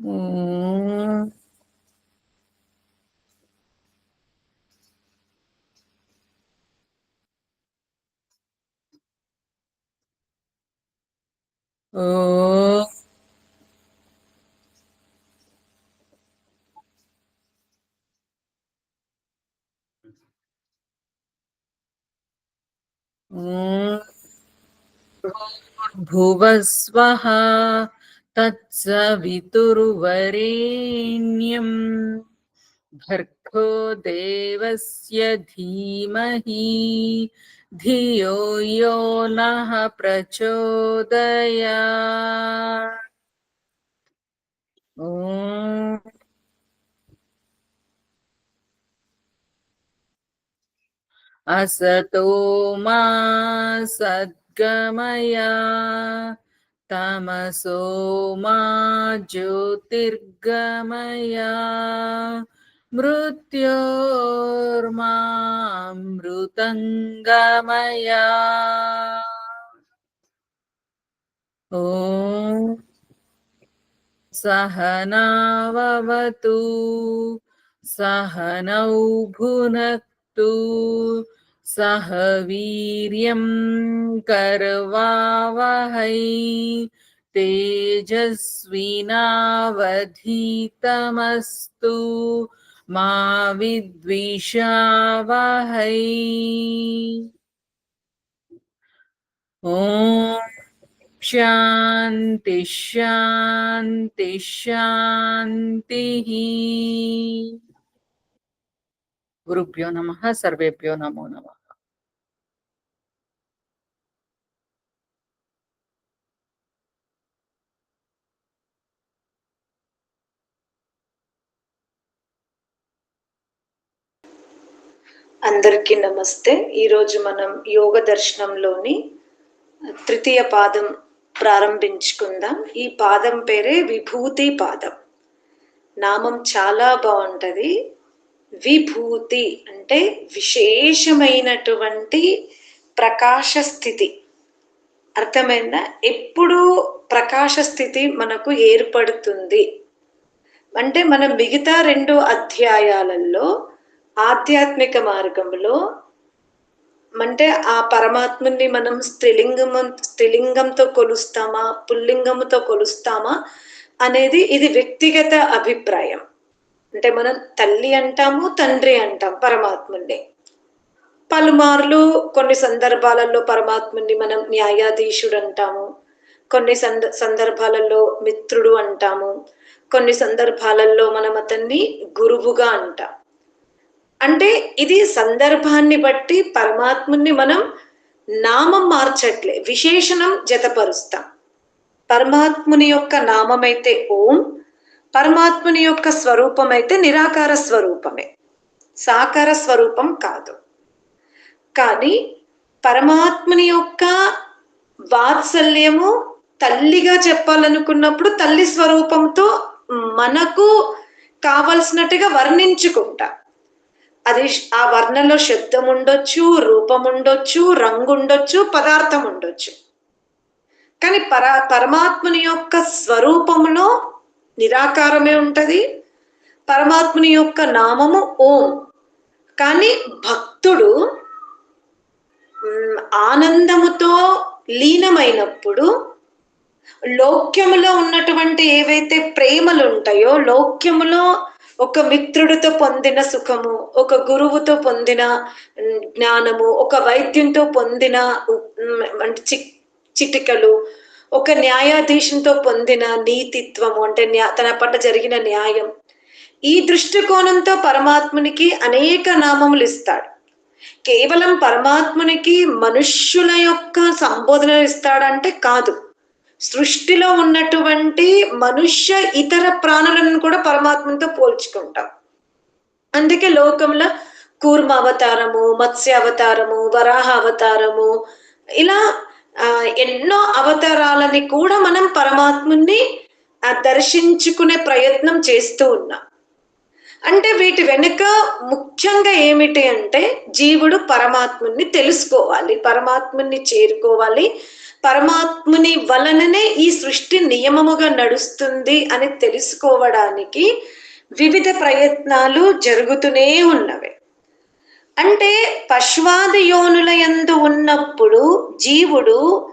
Mm. Oh. Mm. भुवस्वहा तत्सवितुर्वरेण्यम् भर्गो देवस्य धीमहि। धियो यो नः प्रचोदया ॐ। असतो मा सद्गमया। तमसो मा ज्योतिर्गमया मृत्योर्मामृतङ्गमया ॐ सहनाववतु सहनौ भुनक्तु सह वीर्यं करवावहै तेजस्विनावधीतमस्तु मा विद्विषावहै। ॐ शान्ति शान्ति शान्तिः। गुरुभ्यो नमः, सर्वेभ्यो नमो नमः। అందరికీ నమస్తే. ఈరోజు మనం యోగ దర్శనంలోని తృతీయ పాదం ప్రారంభించుకుందాం. ఈ పాదం పేరే విభూతి పాదం. నామం చాలా బాగుంటుంది. విభూతి అంటే విశేషమైనటువంటి ప్రకాశ స్థితి. అర్థమైందా? ఎప్పుడు ప్రకాశ స్థితి మనకు ఏర్పడుతుంది. అంటే మనం మిగతా రెండు అధ్యాయాలలో ఆధ్యాత్మిక మార్గంలో అంటే ఆ పరమాత్ముని మనం స్త్రీలింగం స్త్రీలింగంతో కొలుస్తామా పుల్లింగంతో కొలుస్తామా అనేది ఇది వ్యక్తిగత అభిప్రాయం. అంటే మనం తల్లి అంటాము తండ్రి అంటాం పరమాత్ముని పలుమార్లు కొన్ని సందర్భాలలో పరమాత్ముని మనం న్యాయాధీశుడు అంటాము. కొన్ని సంద సందర్భాలలో మిత్రుడు అంటాము. కొన్ని సందర్భాలలో మనం అతన్ని గురువుగా అంటాం. అంటే ఇది సందర్భాన్ని బట్టి పరమాత్ముని మనం నామం మార్చట్లే విశేషణం జతపరుస్తాం. పరమాత్ముని యొక్క నామమైతే ఓం పరమాత్ముని యొక్క స్వరూపం అయితే నిరాకార స్వరూపమే. సాకార స్వరూపం కాదు. కానీ పరమాత్ముని యొక్క వాత్సల్యము తల్లిగా చెప్పాలనుకున్నప్పుడు తల్లి స్వరూపంతో మనకు కావలసినట్టుగా వర్ణించుకుంటా. అది ఆ వర్ణలో శబ్దం ఉండొచ్చు రూపం ఉండొచ్చు రంగు ఉండొచ్చు పదార్థం ఉండొచ్చు కానీ పర పరమాత్ముని యొక్క స్వరూపములో నిరాకారమే ఉంటుంది. పరమాత్ముని యొక్క నామము ఓం. కానీ భక్తుడు ఆనందముతో లీనమైనప్పుడు లోక్యములో ఉన్నటువంటి ఏవైతే ప్రేమలు ఉంటాయో లోక్యములో ఒక మిత్రుడితో పొందిన సుఖము ఒక గురువుతో పొందిన జ్ఞానము ఒక వైద్యంతో పొందిన అంటే చి చిటికలు ఒక న్యాయాధీశంతో పొందిన నీతిత్వము అంటే న్యా తన పట్ల జరిగిన న్యాయం. ఈ దృష్టికోణంతో పరమాత్మునికి అనేక నామములు ఇస్తాడు. కేవలం పరమాత్మునికి మనుష్యుల యొక్క సంబోధనలు ఇస్తాడంటే కాదు. సృష్టిలో ఉన్నటువంటి మనుష్య ఇతర ప్రాణులను కూడా పరమాత్మతో పోల్చుకుంటాం. అందుకే లోకంలో కూర్మ అవతారము మత్స్య అవతారము వరాహ అవతారము ఇలా ఎన్నో అవతారాలని కూడా మనం పరమాత్ముని దర్శించుకునే ప్రయత్నం చేస్తూ ఉన్నాం. అంటే వీటి వెనుక ముఖ్యంగా ఏమిటి అంటే జీవుడు పరమాత్ముని తెలుసుకోవాలి పరమాత్ముని చేరుకోవాలి పరమాత్ముని వలననే ఈ సృష్టి నియమముగా నడుస్తుంది అని తెలుసుకోవడానికి వివిధ ప్రయత్నాలు జరుగుతూనే ఉన్నవి. అంటే పశ్వాది యోనుల యందు ఉన్నప్పుడు జీవుడు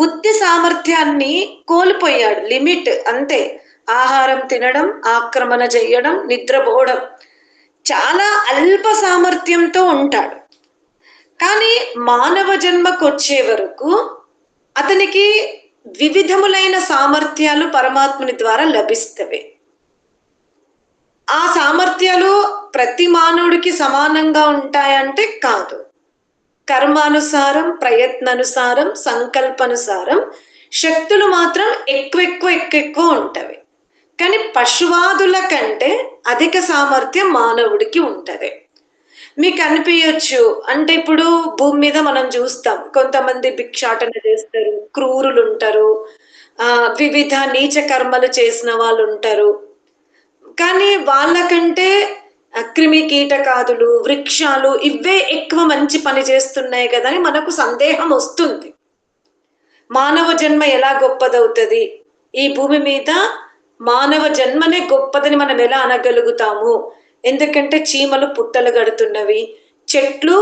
బుద్ధి సామర్థ్యాన్ని కోల్పోయాడు లిమిట్ అంతే. ఆహారం తినడం ఆక్రమణ చేయడం నిద్రపోవడం. చాలా అల్ప సామర్థ్యంతో ఉంటాడు. కానీ మానవ జన్మకొచ్చే వరకు అతనికి వివిధములైన సామర్థ్యాలు పరమాత్ముని ద్వారా లభిస్తవి. ఆ సామర్థ్యాలు ప్రతి మానవుడికి సమానంగా ఉంటాయంటే కాదు. కర్మానుసారం ప్రయత్నానుసారం సంకల్పానుసారం శక్తులు మాత్రం ఎక్కువ ఎక్కువ ఎక్కువ ఉంటవి. కానీ పశువాదుల కంటే అధిక సామర్థ్యం మానవుడికి ఉంటది. మీకు అనిపించచ్చు అంటే ఇప్పుడు భూమి మీద మనం చూస్తాం. కొంతమంది భిక్షాటన చేస్తారు క్రూరులు ఉంటారు ఆ వివిధ నీచ కర్మలు చేసిన వాళ్ళు ఉంటారు కానీ వాళ్ళకంటే క్రిమి కీటకాదులు వృక్షాలు ఇవే ఎక్కువ మంచి పని చేస్తున్నాయి కదా అని మనకు సందేహం వస్తుంది. మానవ జన్మ ఎలా గొప్పదవుతుంది? ఈ భూమి మీద మానవ జన్మనే గొప్పదని మనం ఎలా అనగలుగుతాము? ఎందుకంటే చీమలు పుట్టలు గడుతున్నవి చెట్లు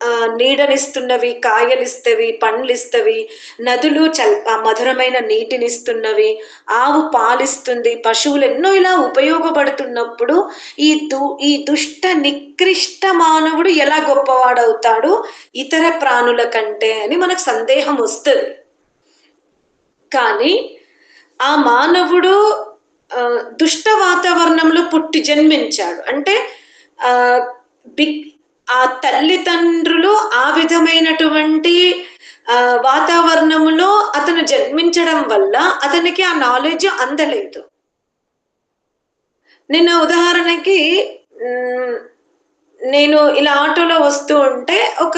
ఆ, నీడనిస్తున్నవి కాయలిస్తవి పండ్లిస్తవి నదులు చల్ ఆ మధురమైన నీటినిస్తున్నవి ఆవు పాలిస్తుంది పశువులు ఎన్నో ఇలా ఉపయోగపడుతున్నప్పుడు ఈ దు ఈ దుష్ట నికృష్ట మానవుడు ఎలా గొప్పవాడవుతాడు? ఇతర ప్రాణుల కంటే అని మనకు సందేహం వస్తుంది. కానీ ఆ మానవుడు దుష్ట వాతావరణంలో పుట్టి జన్మించాడు. అంటే ఆ బిగ్ ఆ తల్లిదండ్రులు ఆ విధమైనటువంటి వాతావరణంలో వాతావరణములో అతను జన్మించడం వల్ల అతనికి ఆ నాలెడ్జ్ అందలేదు. నిన్న ఉదాహరణకి నేను ఇలా ఆటోలో వస్తూ ఉంటే ఒక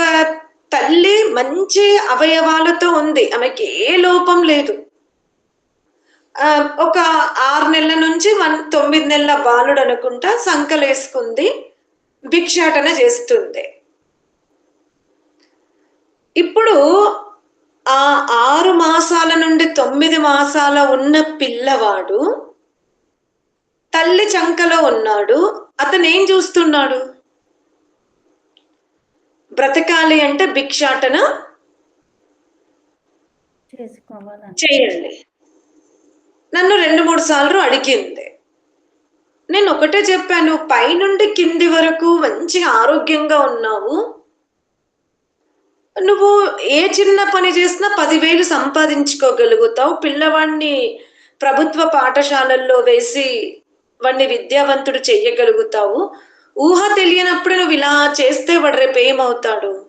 తల్లి మంచి అవయవాలతో ఉంది. ఆమెకి ఏ లోపం లేదు. ఒక ఆరు నెలల నుంచి వన్ తొమ్మిది నెలల బాలుడు అనుకుంటా సంకలేసుకుంది భిక్షాటన చేస్తుంది. ఇప్పుడు ఆ ఆరు మాసాల నుండి తొమ్మిది మాసాల ఉన్న పిల్లవాడు తల్లి చంకలో ఉన్నాడు అతను ఏం చూస్తున్నాడు? బ్రతకాలి అంటే భిక్షాటన చేయండి. నన్ను రెండు మూడు సార్లు అడిగింది. నేను ఒకటే చెప్పాను పైనుండి కింది వరకు మంచిగా ఆరోగ్యంగా ఉన్నావు. నువ్వు ఏ చిన్న పని చేసినా పదివేలు సంపాదించుకోగలుగుతావు. పిల్లవాడిని ప్రభుత్వ పాఠశాలల్లో వేసి వాడిని విద్యావంతుడు చెయ్యగలుగుతావు. ఊహ తెలియనప్పుడు నువ్వు ఇలా చేస్తే వాడు రేపు ఏమవుతాడు?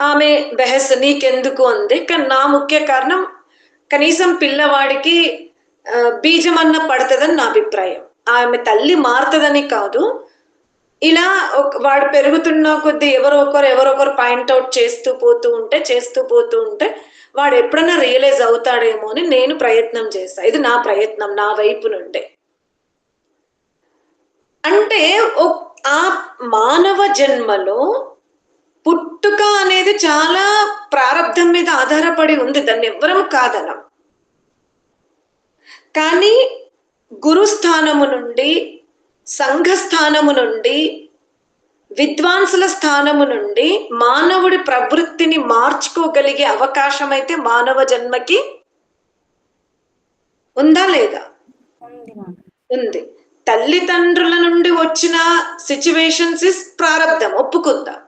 ఆమె బెహస్ నీకెందుకు? అంది. కానీ నా ముఖ్య కారణం కనీసం పిల్లవాడికి ఆ, బీజం అన్న పడుతుందని నా అభిప్రాయం. ఆమె తల్లి మారుతుందని కాదు. ఇలా వాడు పెరుగుతున్న కొద్దీ ఎవరో ఒకరు ఎవరో ఒకరు పాయింట్ అవుట్ చేస్తూ పోతూ ఉంటే చేస్తూ పోతూ ఉంటే వాడు ఎప్పుడైనా రియలైజ్ అవుతాడేమో అని నేను ప్రయత్నం చేశా ఇది నా ప్రయత్నం నా వైపు నుండే. అంటే ఆ మానవ జన్మలో పుట్టుక అనేది చాలా ప్రారంధం మీద ఆధారపడి ఉంది. దాన్ని ఎవ్వరం కాదనం కానీ గురుస్థానము నుండి సంఘస్థానము నుండి విద్వాంసుల స్థానము నుండి మానవుడి ప్రవృత్తిని మార్చుకోగలిగే అవకాశం అయితే మానవ జన్మకి ఉందా లేదా? ఉంది తల్లిదండ్రుల నుండి వచ్చిన సిచ్యువేషన్స్ ఇస్ ప్రారంధం ఒప్పుకుందాం?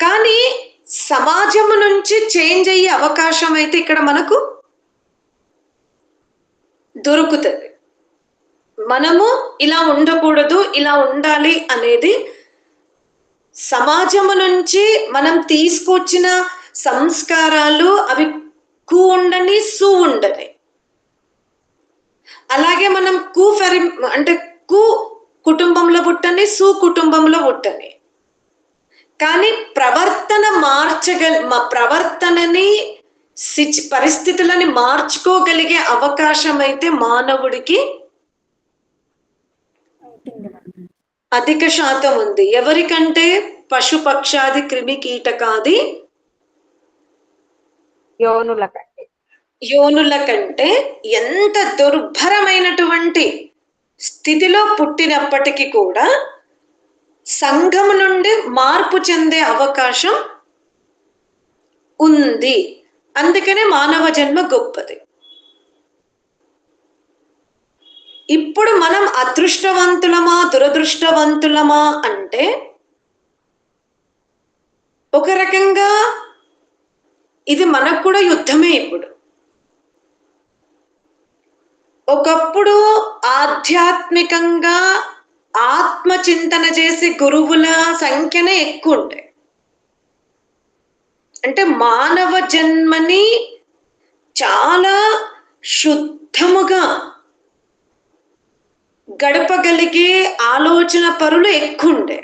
కానీ సమాజం నుంచి చేంజ్ అయ్యే అవకాశం అయితే ఇక్కడ మనకు దొరుకుతుంది. మనము ఇలా ఉండకూడదు ఇలా ఉండాలి అనేది సమాజము నుంచి మనం తీసుకొచ్చిన సంస్కారాలు అవి కు ఉండని సు ఉండని. అలాగే మనం కు ఫెరి అంటే కు కుటుంబంలో పుట్టని సు కుటుంబంలో పుట్టని. కానీ ప్రవర్తన మార్చగల మా ప్రవర్తనని సిచ్ పరిస్థితులని మార్చుకోగలిగే అవకాశం అయితే మానవుడికి అధిక శాతం ఉంది. ఎవరికంటే పశు పక్షాది క్రిమి కీటకాది యోనుల కంటే యోనుల కంటే ఎంత దుర్భరమైనటువంటి స్థితిలో పుట్టినప్పటికీ కూడా సంఘం నుండి మార్పు చెందే అవకాశం ఉంది. అందుకనే మానవ జన్మ గొప్పది. ఇప్పుడు మనం అదృష్టవంతులమా దురదృష్టవంతులమా అంటే ఒక రకంగా ఇది మనకు కూడా యుద్ధమే ఇప్పుడు. ఒకప్పుడు ఆధ్యాత్మికంగా ఆత్మచింతన చేసే గురువుల సంఖ్యనే ఎక్కువ ఉండే అంటే మానవ జన్మని చాలా శుద్ధముగా గడపగలిగే ఆలోచన పరులు ఎక్కువ ఉండే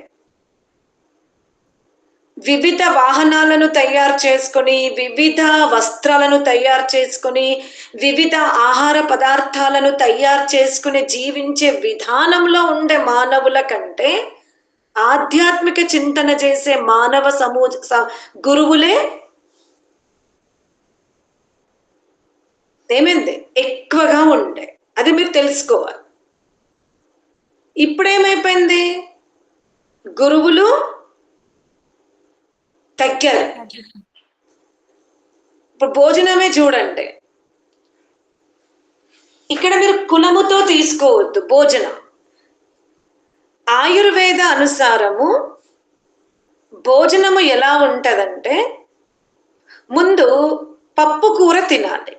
వివిధ వాహనాలను తయారు చేసుకొని వివిధ వస్త్రాలను తయారు చేసుకొని వివిధ ఆహార పదార్థాలను తయారు చేసుకుని జీవించే విధానంలో ఉండే మానవుల కంటే ఆధ్యాత్మిక చింతన చేసే మానవ సమూ గురువులే ఏమైంది? ఎక్కువగా ఉండే. అది మీరు తెలుసుకోవాలి. ఇప్పుడేమైపోయింది? గురువులు తగ్గారు ఇప్పుడు భోజనమే చూడండి. ఇక్కడ మీరు కులముతో తీసుకోవద్దు భోజనం. ఆయుర్వేద అనుసారము భోజనము ఎలా ఉంటదంటే ముందు పప్పు కూర తినాలి.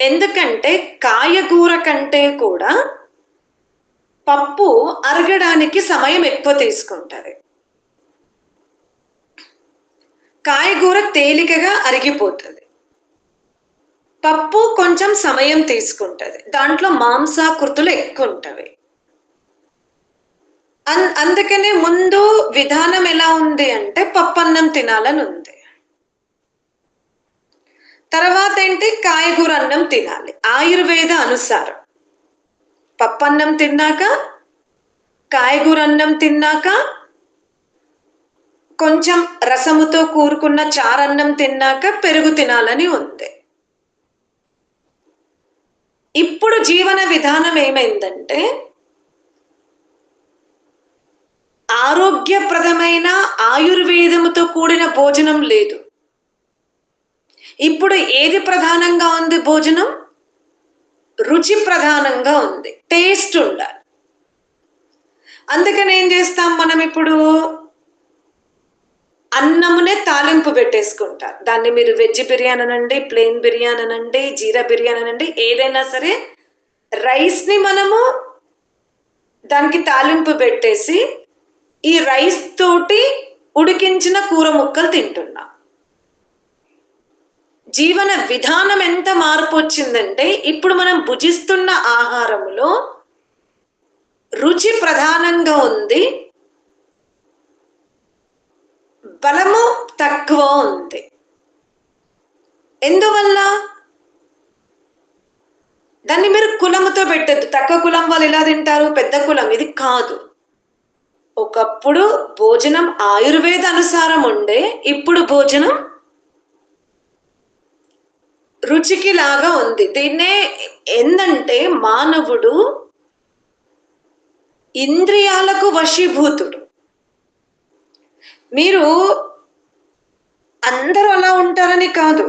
ఎందుకంటే కాయగూర కంటే కూడా పప్పు అరగడానికి సమయం ఎక్కువ తీసుకుంటది. కాయగూర తేలికగా అరిగిపోతుంది. పప్పు కొంచెం సమయం తీసుకుంటుంది. దాంట్లో మాంసాకృతులు ఎక్కువ ఉంటవి అన్- అందుకనే ముందు విధానం ఎలా ఉంది అంటే పప్పన్నం తినాలని ఉంది. తర్వాత ఏంటి? కాయగూర అన్నం తినాలి. ఆయుర్వేద అనుసారం. పప్పన్నం తిన్నాక కాయగూర అన్నం తిన్నాక కొంచెం రసముతో కూరుకున్న చారన్నం తిన్నాక పెరుగు తినాలని ఉంది. ఇప్పుడు జీవన విధానం ఏమైందంటే ఆరోగ్యప్రదమైన ఆయుర్వేదముతో కూడిన భోజనం లేదు. ఇప్పుడు ఏది ప్రధానంగా ఉంది భోజనం? రుచి ప్రధానంగా ఉంది. టేస్ట్ ఉండాలి. అందుకని ఏం చేస్తాం మనం ఇప్పుడు? అన్నమునే తాలింపు పెట్టేసుకుంటారు దాన్ని మీరు వెజ్ బిర్యానీ అనండి ప్లెయిన్ బిర్యానీ అనండి జీరా బిర్యానీ అనండి ఏదైనా సరే రైస్ని మనము దానికి తాలింపు పెట్టేసి ఈ రైస్ తోటి ఉడికించిన కూర ముక్కలు తింటున్నాం. జీవన విధానం ఎంత మార్పు వచ్చిందంటే ఇప్పుడు మనం భుజిస్తున్న ఆహారంలో రుచి ప్రధానంగా ఉంది. బలము తక్కువ ఉంది. ఎందువల్ల? దాన్ని మీరు కులముతో పెట్టద్దు. తక్కువ కులం వాళ్ళు ఎలా తింటారు? పెద్ద కులం. ఇది కాదు. ఒకప్పుడు భోజనం ఆయుర్వేద అనుసారం ఉండే ఇప్పుడు భోజనం రుచికి లాగా ఉంది. దీన్నే ఏందంటే మానవుడు ఇంద్రియాలకు వశీభూతుడు. మీరు అందరూ అలా ఉంటారని కాదు.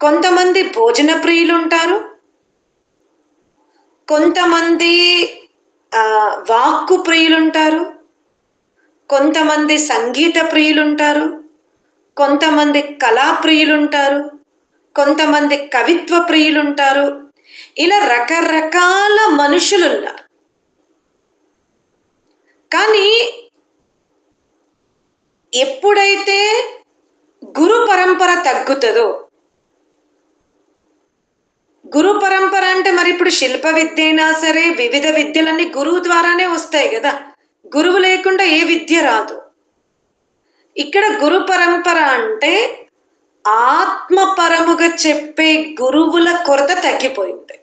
కొంతమంది భోజన ప్రియులు ఉంటారు కొంతమంది వాక్కు ప్రియులుంటారు. కొంతమంది సంగీత ప్రియులుంటారు. కొంతమంది కళా ప్రియులు ఉంటారు కొంతమంది కవిత్వ ప్రియులు ఉంటారు ఇలా రకరకాల మనుషులున్నారు. కానీ ఎప్పుడైతే గురు పరంపర తగ్గుతుందో గురు పరంపర అంటే మరి ఇప్పుడు శిల్ప విద్య అయినా సరే వివిధ విద్యలన్నీ గురువు ద్వారానే వస్తాయి కదా. గురువు లేకుండా ఏ విద్య రాదు. ఇక్కడ గురు పరంపర అంటే ఆత్మపరముగా చెప్పే గురువుల కొరత తగ్గిపోయింది.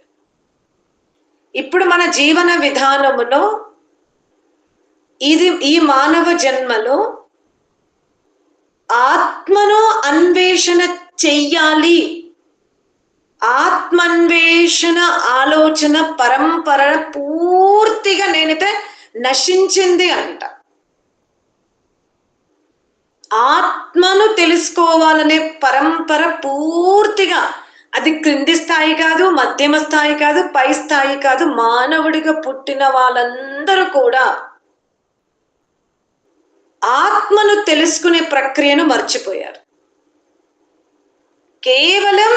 ఇప్పుడు మన జీవన విధానములో ఇది ఈ మానవ జన్మలో ఆత్మను అన్వేషణ చెయ్యాలి. ఆత్మన్వేషణ ఆలోచన పరంపర పూర్తిగా నేనైతే నశించింది అంట. ఆత్మను తెలుసుకోవాలనే పరంపర పూర్తిగా అది క్రింది స్థాయి కాదు మధ్యమ స్థాయి కాదు పై స్థాయి కాదు మానవుడిగా పుట్టిన వాళ్ళందరూ కూడా ఆత్మను తెలుసుకునే ప్రక్రియను మర్చిపోయారు. కేవలం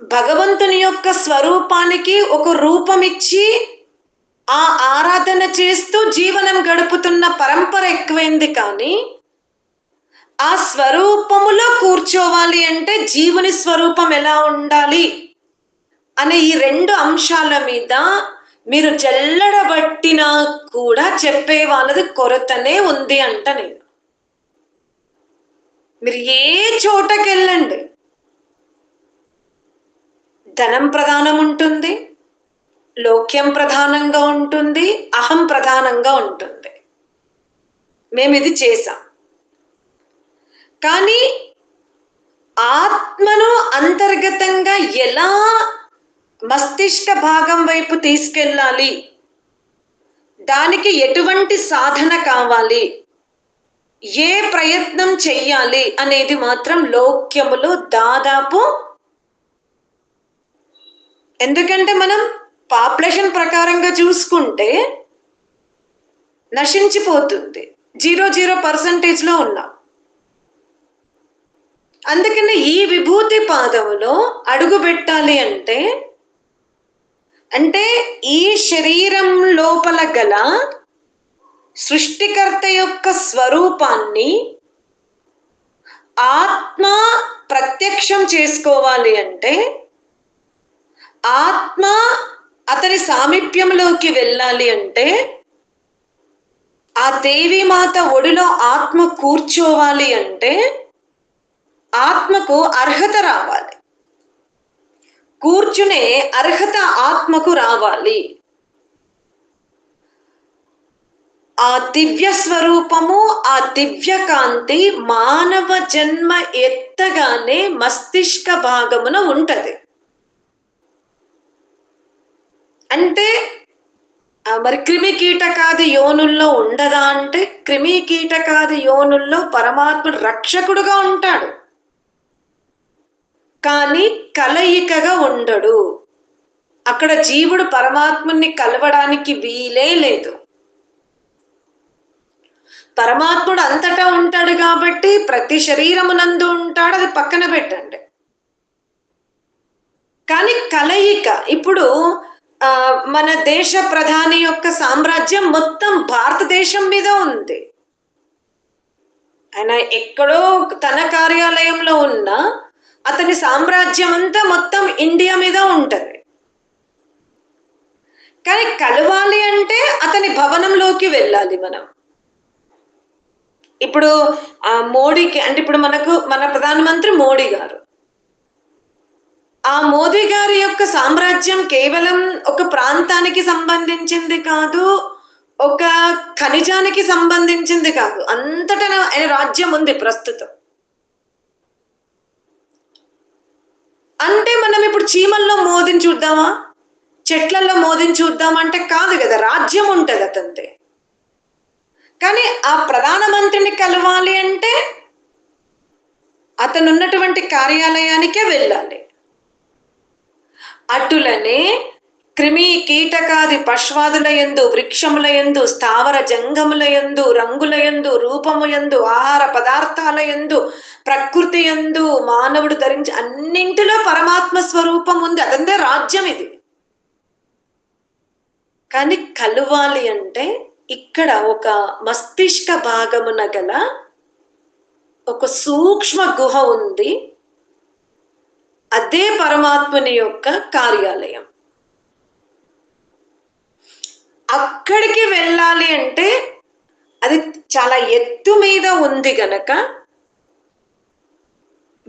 భగవంతుని యొక్క స్వరూపానికి ఒక రూపం ఇచ్చి ఆ ఆరాధన చేస్తూ జీవనం గడుపుతున్న పరంపర ఎక్కువైంది కానీ ఆ స్వరూపములో కూర్చోవాలి అంటే జీవుని స్వరూపం ఎలా ఉండాలి అనే ఈ రెండు అంశాల మీద మీరు జల్లడబట్టినా కూడా చెప్పే వాళ్ళది కొరతనే ఉంది అంట నేను. మీరు ఏ చోటకి వెళ్ళండి ధనం ప్రధానం ఉంటుంది లోక్యం ప్రధానంగా ఉంటుంది అహం ప్రధానంగా ఉంటుంది. మేము ఇది చేసాం కానీ ఆత్మను అంతర్గతంగా ఎలా మస్తిష్క భాగం వైపు తీసుకెళ్ళాలి. దానికి ఎటువంటి సాధన కావాలి? ఏ ప్రయత్నం చెయ్యాలి అనేది మాత్రం లోక్యములో దాదాపు ఎందుకంటే మనం పాపులేషన్ ప్రకారంగా చూసుకుంటే నశించిపోతుంది. జీరో జీరో పర్సంటేజ్లో ఉన్నాం. అందుకని ఈ విభూతి పాదములో అడుగు పెట్టాలి అంటే అంటే ఈ శరీరం లోపల గల సృష్టికర్త యొక్క స్వరూపాన్ని ఆత్మ ప్రత్యక్షం చేసుకోవాలి అంటే ఆత్మ అతని సామీప్యంలోకి వెళ్ళాలి అంటే ఆ దేవి మాత ఒడిలో ఆత్మ కూర్చోవాలి అంటే ఆత్మకు అర్హత రావాలి. కూర్చునే అర్హత ఆత్మకు రావాలి. ఆ దివ్య స్వరూపము ఆ దివ్య కాంతి మానవ జన్మ ఎత్తగానే మస్తిష్క భాగమున ఉంటది. అంటే మరి క్రిమి కీటకాది యోనుల్లో ఉండదా అంటే క్రిమి కీటకాది యోనుల్లో పరమాత్ముడు రక్షకుడుగా ఉంటాడు. కానీ కలయికగా ఉండడు. అక్కడ జీవుడు పరమాత్ముని కలవడానికి వీలే లేదు. పరమాత్ముడు అంతటా ఉంటాడు కాబట్టి ప్రతి శరీరమునందు ఉంటాడు అది పక్కన పెట్టండి. కానీ కలయిక ఇప్పుడు ఆ, మన దేశ ప్రధాని యొక్క సామ్రాజ్యం మొత్తం భారతదేశం మీద ఉంది. ఆయన ఎక్కడో తన కార్యాలయంలో ఉన్న అతని సామ్రాజ్యం అంతా మొత్తం ఇండియా మీద ఉంటుంది. కానీ కలవాలి అంటే అతని భవనంలోకి వెళ్ళాలి మనం. ఇప్పుడు ఆ మోడీకి అంటే ఇప్పుడు మనకు మన ప్రధానమంత్రి మోడీ గారు. ఆ మోదీ గారి యొక్క సామ్రాజ్యం కేవలం ఒక ప్రాంతానికి సంబంధించింది కాదు ఒక ఖనిజానికి సంబంధించింది కాదు. అంతటా ఆయన రాజ్యం ఉంది ప్రస్తుతం. అంటే మనం ఇప్పుడు చీమల్లో మోదిని చూద్దామా? చెట్లలో మోదిని చూద్దామంటే కాదు కదా రాజ్యం ఉంటుంది అతంతే. కానీ ఆ ప్రధానమంత్రిని కలవాలి అంటే అతనున్నటువంటి కార్యాలయానికే వెళ్ళాలి. అటులనే క్రిమి కీటకాది పశ్వాదుల యందు వృక్షముల యందు స్థావర జంగముల యందు రంగుల యందు రూపము యందు ఆహార పదార్థాల యందు ప్రకృతి యందు మానవుడు ధరించి అన్నింటిలో పరమాత్మ స్వరూపం ఉంది. అదంతే రాజ్యం ఇది. కానీ కలవాలి అంటే ఇక్కడ ఒక మస్తిష్క భాగమున గల ఒక సూక్ష్మ గుహ ఉంది. అదే పరమాత్మని యొక్క కార్యాలయం. అక్కడికి వెళ్ళాలి అంటే అది చాలా ఎత్తు మీద ఉంది గనక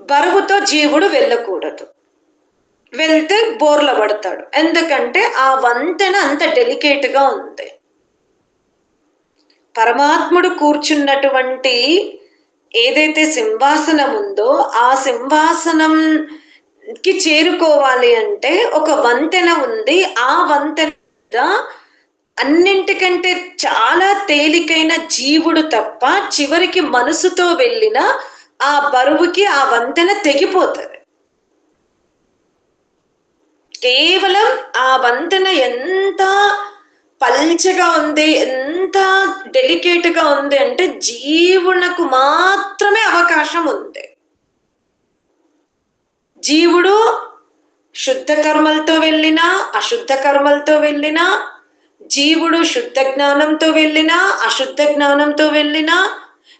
బరువుతో జీవుడు వెళ్ళకూడదు. వెళ్తే బోర్ల పడతాడు. ఎందుకంటే ఆ వంతెన అంత డెలికేట్గా ఉంది. పరమాత్ముడు కూర్చున్నటువంటి ఏదైతే సింహాసనం ఉందో ఆ సింహాసనం కి చేరుకోవాలి అంటే ఒక వంతెన ఉంది. ఆ వంతెన అన్నింటికంటే చాలా తేలికైన జీవుడు తప్ప చివరికి మనసుతో వెళ్ళిన ఆ బరువుకి ఆ వంతెన తెగిపోతుంది. కేవలం ఆ వంతెన ఎంత పల్చగా ఉంది ఎంత డెలికేట్గా ఉంది అంటే జీవునకు మాత్రమే అవకాశం ఉంది. జీవుడు శుద్ధ కర్మలతో వెళ్ళినా అశుద్ధ కర్మలతో వెళ్ళినా జీవుడు శుద్ధ జ్ఞానంతో వెళ్ళినా అశుద్ధ జ్ఞానంతో వెళ్ళినా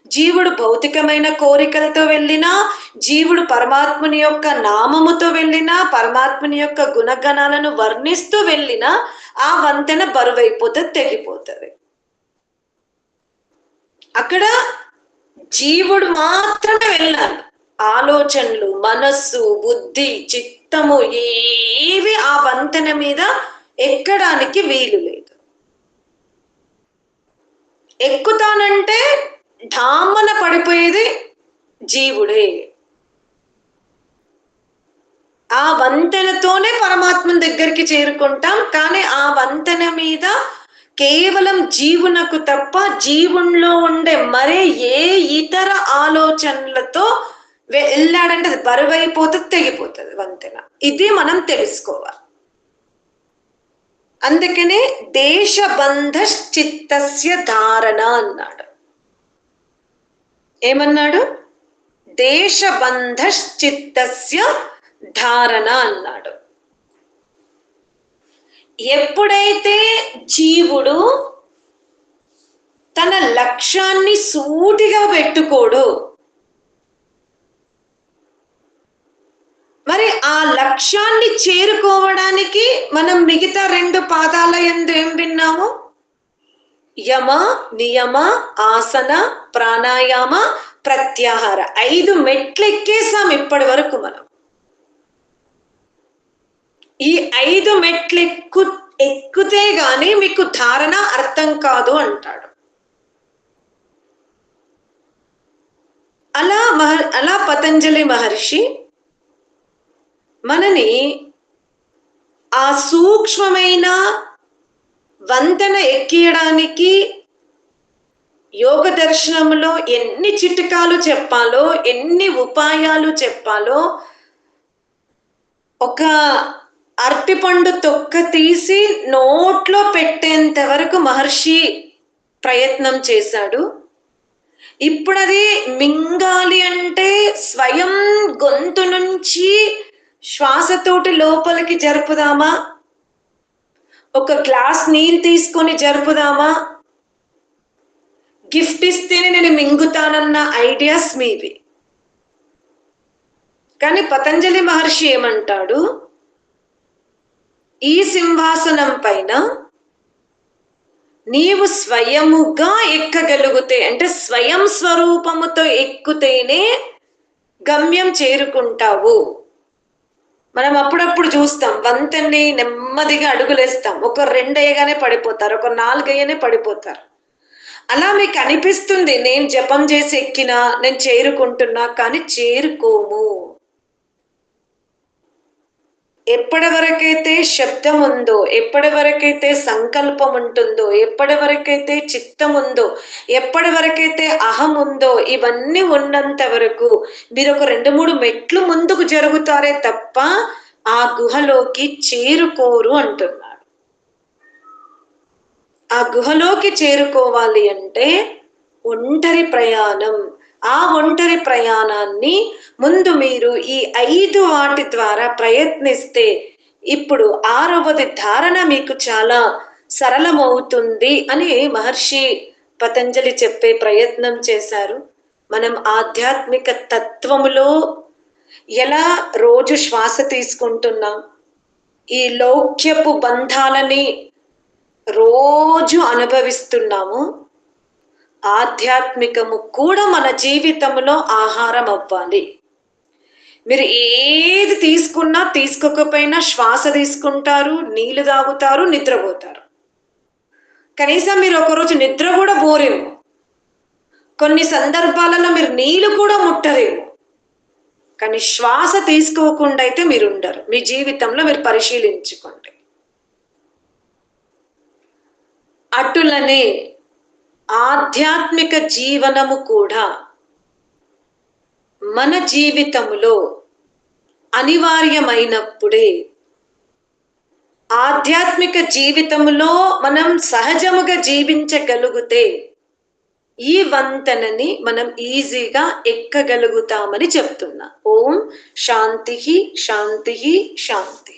జీవుడు భౌతికమైన కోరికలతో వెళ్ళినా జీవుడు పరమాత్ముని యొక్క నామముతో వెళ్ళినా పరమాత్ముని యొక్క గుణగణాలను వర్ణిస్తూ వెళ్ళినా ఆ వంతెన బరువైపోతుంది తెగిపోతుంది. అక్కడ జీవుడు మాత్రమే వెళ్ళాలి. ఆలోచనలు మనస్సు బుద్ధి చిత్తము ఏవి ఆ వంతెన మీద ఎక్కడానికి వీలు లేదు. ఎక్కుతానంటే ధామన పడిపోయేది జీవుడే. ఆ వంతెనతోనే పరమాత్మ దగ్గరికి చేరుకుంటాం కానీ ఆ వంతెన మీద కేవలం జీవునకు తప్ప జీవుల్లో ఉండే మరే ఏ ఇతర ఆలోచనలతో వెళ్ళాడంటే అది బరువైపోతుంది తెగిపోతుంది వంతెన. ఇది మనం తెలుసుకోవాలి. అందుకనే దేశబంధ చిత్తస్య ధారణ అన్నాడు. ఏమన్నాడు? దేశబంధశ్చిత్తస్య ధారణ అన్నాడు. ఎప్పుడైతే జీవుడు తన లక్ష్యాన్ని సూటిగా పెట్టుకోడు మరి ఆ లక్ష్యాన్ని చేరుకోవడానికి మనం మిగతా రెండు పాదాల ఎందు ఏం విన్నాము? యమ నియమ ఆసన ప్రాణాయామ ప్రత్యాహార. ఐదు మెట్లు ఎక్కేసాం ఇప్పటి వరకు మనం. ఈ ఐదు మెట్లు ఎక్కు ఎక్కుతే గాని మీకు ధారణ అర్థం కాదు అంటాడు. అలా మహ అలా పతంజలి మహర్షి మనని ఆ సూక్ష్మమైన వంతెన ఎక్కియడానికి యోగ దర్శనంలో ఎన్ని చిట్కాలు చెప్పాలో ఎన్ని ఉపాయాలు చెప్పాలో ఒక అరటిపండు తొక్క తీసి నోట్లో పెట్టేంత వరకు మహర్షి ప్రయత్నం చేశాడు. ఇప్పుడు అది మింగాలి అంటే స్వయం గొంతు నుంచి శ్వాసతోటి లోపలికి జరుపుదామా? ఒక గ్లాస్ నీళ్ళు తీసుకొని జరుపుదామా? గిఫ్ట్ ఇస్తేనే నేను మింగుతానన్న ఐడియాస్ మీవి. కానీ పతంజలి మహర్షి ఏమంటాడు? ఈ సింహాసనం పైన నీవు స్వయముగా ఎక్కగలిగితే అంటే స్వయం స్వరూపముతో ఎక్కుతేనే గమ్యం చేరుకుంటావు. మనం అప్పుడప్పుడు చూస్తాం వంతెన్ని నెమ్మదిగా అడుగులేస్తాం. ఒక రెండు అయ్యగానే పడిపోతారు ఒక నాలుగు అయ్యనే పడిపోతారు. అలా మీకు అనిపిస్తుంది నేను జపం చేసి ఎక్కినా నేను చేరుకుంటున్నా కానీ చేరుకోము. ఎప్పటి వరకైతే శబ్దం ఉందో ఎప్పటి వరకైతే సంకల్పం ఉంటుందో ఎప్పటి వరకైతే చిత్తం ఉందో ఎప్పటి వరకైతే అహం ఉందో ఇవన్నీ ఉన్నంత వరకు మీరు ఒక రెండు మూడు మెట్లు ముందుకు జరుగుతారే తప్ప ఆ గుహలోకి చేరుకోరు అంటున్నాడు. ఆ గుహలోకి చేరుకోవాలి అంటే ఒంటరి ప్రయాణం. ఆ ఒంటరి ప్రయాణాన్ని ముందు మీరు ఈ ఐదు వాటి ద్వారా ప్రయత్నిస్తే ఇప్పుడు ఆరవది ధారణ మీకు చాలా సరళమవుతుంది అని మహర్షి పతంజలి చెప్పే ప్రయత్నం చేశారు. మనం ఆధ్యాత్మిక తత్వములో ఎలా రోజు శ్వాస తీసుకుంటున్నాం? ఈ లౌక్యపు బంధాలని రోజు అనుభవిస్తున్నాము. ఆధ్యాత్మికము కూడా మన జీవితంలో ఆహారం అవ్వాలి. మీరు ఏది తీసుకున్నా తీసుకోకపోయినా శ్వాస తీసుకుంటారు నీళ్ళు తాగుతారు నిద్రపోతారు. కనీసం మీరు ఒకరోజు నిద్ర కూడా పోరేమో. కొన్ని సందర్భాలలో మీరు నీళ్ళు కూడా ముట్టరేమో. కానీ శ్వాస తీసుకోకుండా అయితే మీరు ఉండరు. మీ జీవితంలో మీరు పరిశీలించుకోండి. అటులనే ఆధ్యాత్మిక జీవనము కూడా మన జీవితములో అనివార్యమైనప్పుడే ఆధ్యాత్మిక జీవితములో మనం సహజముగా జీవించగలిగితే ఈ వంతెనని మనం ఈజీగా ఎక్కగలుగుతామని చెప్తున్నా. ఓం శాంతి శాంతి శాంతి.